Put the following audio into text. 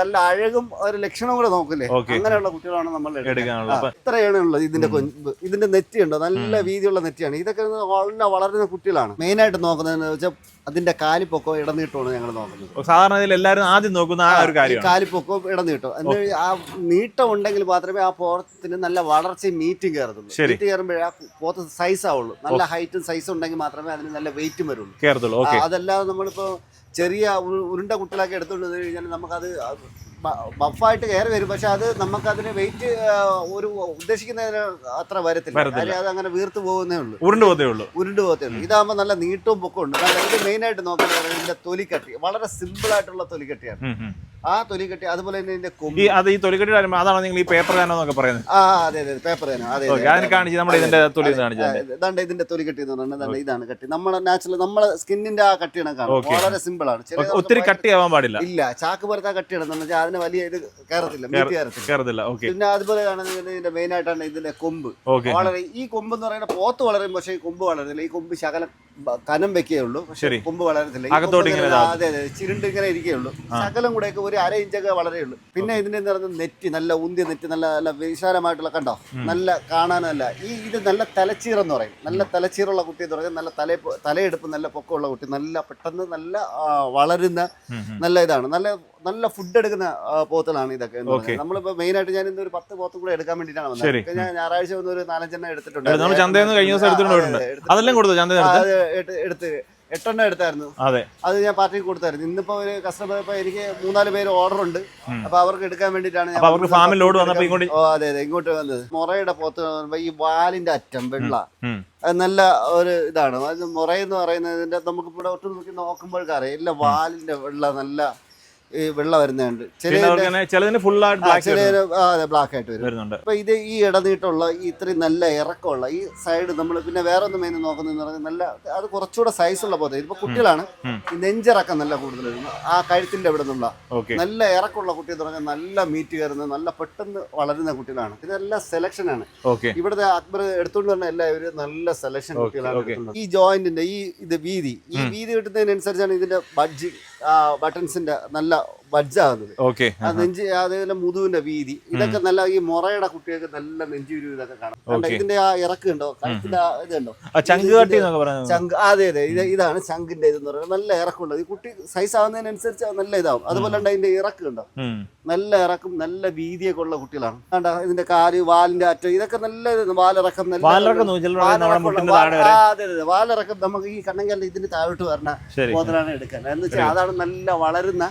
നല്ല അഴകും ഒരു ലക്ഷണം കൂടെ നോക്കില്ലേ. അങ്ങനെയുള്ള കുട്ടികളാണ് നമ്മൾ ഇത്രയാണ് ഉള്ളത് ഇതിന്റെ ഇതിന്റെ നെറ്റി ഉണ്ടോ നല്ല വീതിയുള്ള നെറ്റിയാണ്. ഇതൊക്കെ വളരെ വളരുന്ന കുട്ടികളാണ്. മെയിൻ ആയിട്ട് നോക്കുന്നതെന്ന് വെച്ചാൽ അതിന്റെ കാലിപ്പൊക്കോ ഇടനീട്ടമാണ് ഞങ്ങൾ നോക്കുന്നത്. സാധാരണ എല്ലാവരും ആദ്യം നോക്കുന്ന ആ ഒരു കാര്യം കാലിപ്പൊക്കോ ഇടനീട്ടോ. ആ നീട്ടം ഉണ്ടെങ്കിൽ മാത്രമേ ആ പോത്തിന് നല്ല വളർച്ചയും മീറ്റും കയറത്തുള്ളൂ. മീറ്റ് കയറുമ്പോഴേ ആ പോത്ത് സൈസ് ആവുള്ളൂ. നല്ല ഹൈറ്റും സൈസും ഉണ്ടെങ്കിൽ മാത്രമേ അതിന് നല്ല വെയിറ്റും വരുള്ളൂ. അതല്ലാതെ നമ്മളിപ്പോ ചെറിയ ഉരുണ്ട കുട്ടികളൊക്കെ എടുത്തുകൊണ്ട് കഴിഞ്ഞാൽ നമുക്കത് ബഫായിട്ട് കയറി വരും. പക്ഷെ അത് നമുക്കതിന് വെയിറ്റ് ഒരു ഉദ്ദേശിക്കുന്നതിന് അത്ര വരത്തില്ല. കാര്യം അത് അങ്ങനെ വീർത്ത് പോകുന്നേ ഉള്ളൂ. ഉരുണ്ട് പോകത്തേ ഉള്ളൂ. ഉരുണ്ട് പോകത്തേ ഉള്ളൂ. ഇതാകുമ്പോൾ നല്ല നീട്ടവും പൊക്കവും ഉണ്ട്. കാരണം ഇത് മെയിനായിട്ട് നോക്കുന്നത് ഇതിന്റെ തൊലിക്കട്ടി വളരെ സിമ്പിൾ ആയിട്ടുള്ള തൊലിക്കട്ടിയാണ്. ആ തൊലിക്കട്ടി അതുപോലെ തന്നെ ഇതിന്റെ കൊമ്പ്. അത് ഈ തൊലിക്കട്ടി വരുമ്പോൾ അതാണ് നിങ്ങൾ ഈ പേപ്പർ കാനോ എന്നൊക്കെ പറയുന്നത്? ആ അതെ അതെ പേപ്പർ തന്നെ അതെ കാണിച്ചു നമ്മുടെ ഇതിന്റെ തൊലി കാണിച്ചത്. ഇതിന്റെ തൊലിക്കട്ടി എന്ന് പറഞ്ഞാൽ ഇതാണ് കട്ടി. നമ്മളെ നാച്ചുറൽ നമ്മളെ സ്കിന്നിന്റെ ആ കട്ടിയാണ് കാണുന്നത്. വളരെ സിമ്പിൾ ആണ്. ഒത്തിരി കട്ടിയാവാൻ പാടില്ല. ഇല്ല ചാക്ക് പോലത്തെ കട്ടിയാണെന്ന് വെച്ചാൽ അതിന് വലിയ ഇത് കയറത്തില്ല മീറ്റ് കയറത്തില്ല ഓക്കെ പിന്നെ അതുപോലെ കാണുന്നത് ഇതിന്റെ മെയിൻ ആയിട്ടാണ് ഇതിന്റെ കൊമ്പ്. വളരെ ഈ കൊമ്പ് എന്ന് പറയുന്നത് പോത്ത് വളരും പക്ഷേ ഈ കൊമ്പ് വളരുന്നില്ല. ഈ കൊമ്പ് ശകലം കനം വെക്കുകയുള്ളൂ ശരി. കൊമ്പ് വളരത്തില്ല. അകത്തോട്ട് ഇങ്ങനെ അതെ അതെ ചിരുണ്ട് ഇങ്ങനെ ഇരിക്കുകയുള്ളൂ ശകലം കൂടെ ഒക്കെ ഒരു അര ഇഞ്ചൊക്കെ വളരെയുള്ളൂ പിന്നെ ഇതിന്റെ എന്ന് പറയുന്നത് നെറ്റ് നല്ല ഉന്തിയ നെറ്റ് നല്ല നല്ല വിശാലമായിട്ടുള്ള കണ്ടോ? നല്ല കാണാനല്ല. ഈ ഇത് നല്ല തലച്ചീറെന്ന് പറയും. നല്ല തലച്ചീറുള്ള കുട്ടി എന്ന് പറഞ്ഞാൽ നല്ല തല തലയെടുപ്പ് നല്ല പൊക്കമുള്ള കുട്ടി. നല്ല പെട്ടെന്ന് നല്ല വളരുന്ന നല്ല ഇതാണ്. നല്ല നല്ല ഫുഡ് എടുക്കുന്ന പോത്തുകളാണ് ഇതൊക്കെ എന്ന്. നമ്മളിപ്പോ മെയിൻ ആയിട്ട് ഞാൻ ഇന്ന് ഒരു പത്ത് പോത്തും കൂടെ എടുക്കാൻ വേണ്ടിട്ടാണ് വന്നത്. ഞാൻ ഞായറാഴ്ച വന്ന് ഒരു നാലഞ്ചെണ്ണം എടുത്തിട്ടുണ്ട്. അതെല്ലാം കൊടുത്തു? എടുത്ത് എട്ടെണ്ണം എടുത്തായിരുന്നു. അതെ. അത് ഞാൻ പാർട്ടിക്ക് കൊടുത്തായിരുന്നു. ഇന്നിപ്പോ ഒരു കസ്റ്റമർ ഇപ്പൊ എനിക്ക് മൂന്നാൽ പേര് ഓർഡർ ഉണ്ട്. അപ്പൊ അവർക്ക് എടുക്കാൻ വേണ്ടിട്ടാണ് അവർക്ക് വന്നത്. ഫാമിൽ ലോഡ് വന്നപ്പോ ഇങ്ങോട്ട് ഓ അതെ അതെ ഇങ്ങോട്ട് വന്നത്. മുറയുടെ പോത്ത് ഈ വാലിന്റെ അറ്റം വെള്ള. നല്ല ഒരു ഇതാണ്. അത് മുറ എന്ന് പറയുന്നതിന്റെ നമുക്ക് ഇവിടെ ഒട്ടും നോക്കി നോക്കുമ്പോഴേക്കറിയാം ഇല്ല വാലിന്റെ വെള്ള നല്ല ഈ വെള്ള വരുന്നുണ്ട്. ചിലതിന് ഫുൾ ചില ബ്ലാക്ക് ആയിട്ട് വരുന്നുണ്ട്. അപ്പൊ ഇത് ഈ ഇടനീട്ടമുള്ള ഈ ഇത്രയും നല്ല ഇറക്കമുള്ള ഈ സൈഡ് നമ്മൾ പിന്നെ വേറെ ഒന്നും മെയിൻ നോക്കുന്നതെന്ന് പറഞ്ഞാൽ നല്ല അത് കുറച്ചുകൂടെ സൈസ് ഉള്ള പോലെ ഇതിപ്പോ കുട്ടികളാണ്. ഈ നെഞ്ചിറക്കം നല്ല കൂടുതൽ ആ കഴുത്തിന്റെ അവിടെ നിന്നുള്ള നല്ല ഇറക്കമുള്ള കുട്ടി എന്ന് പറഞ്ഞാൽ നല്ല മീറ്റ് കയറുന്ന നല്ല പെട്ടെന്ന് വളരുന്ന കുട്ടികളാണ്. ഇതെല്ലാം സെലക്ഷൻ ആണ്. ഇവിടുത്തെ അക്ബർ എടുത്തുകൊണ്ട് തന്നെ എല്ലാവരും നല്ല സെലക്ഷൻ കുട്ടികളാണ് ഈ ജോയിന്റിന്റെ ഈ ഇത് വീതി ഈ വീതി കിട്ടുന്നതിനനുസരിച്ചാണ് ഇതിന്റെ ബഡ്ജി ബട്ടൺസിന്റെ നല്ല now. ബഡ്ജ് ആകുന്നത് ഓക്കെ ആ നെഞ്ച് അതേപോലെ മുതുവിന്റെ വീതി ഇതൊക്കെ നല്ല ഈ മുറയുടെ കുട്ടികൾക്ക് നല്ല നെഞ്ചുരു ഇതൊക്കെ കാണാം. കണ്ടോ? ഇതിന്റെ ആ ഇറക്കുണ്ടോ കഴുത്തിന്റെ ആ ഇത് ഉണ്ടോ ആ ചങ്ക് അതെ അതെ. ഇത് ഇതാണ് ചങ്കിന്റെ ഇതെന്ന് പറയുന്നത്. നല്ല ഇറക്കുണ്ടോ ഈ കുട്ടി സൈസ് ആവുന്നതിനനുസരിച്ച് നല്ല ഇതാവും. അതുപോലെ ഇതിന്റെ അതിന്റെ ഇറക്കുണ്ടോ നല്ല ഇറക്കും നല്ല വീതിയൊക്കെ ഉള്ള കുട്ടികളാണ്. കണ്ട ഇതിന്റെ കാൽ വാലിന്റെ അറ്റം ഇതൊക്കെ നല്ല വാലിറക്കം നല്ല വാലിറക്കം അതെ അതെ നമുക്ക് ഈ കണ്ണങ്കല്ല ഇതിന് താഴോട്ട് വരണ പോത്തനാണ് എടുക്കാൻ. എന്ന് വെച്ചാൽ അതാണ് നല്ല വളരുന്ന.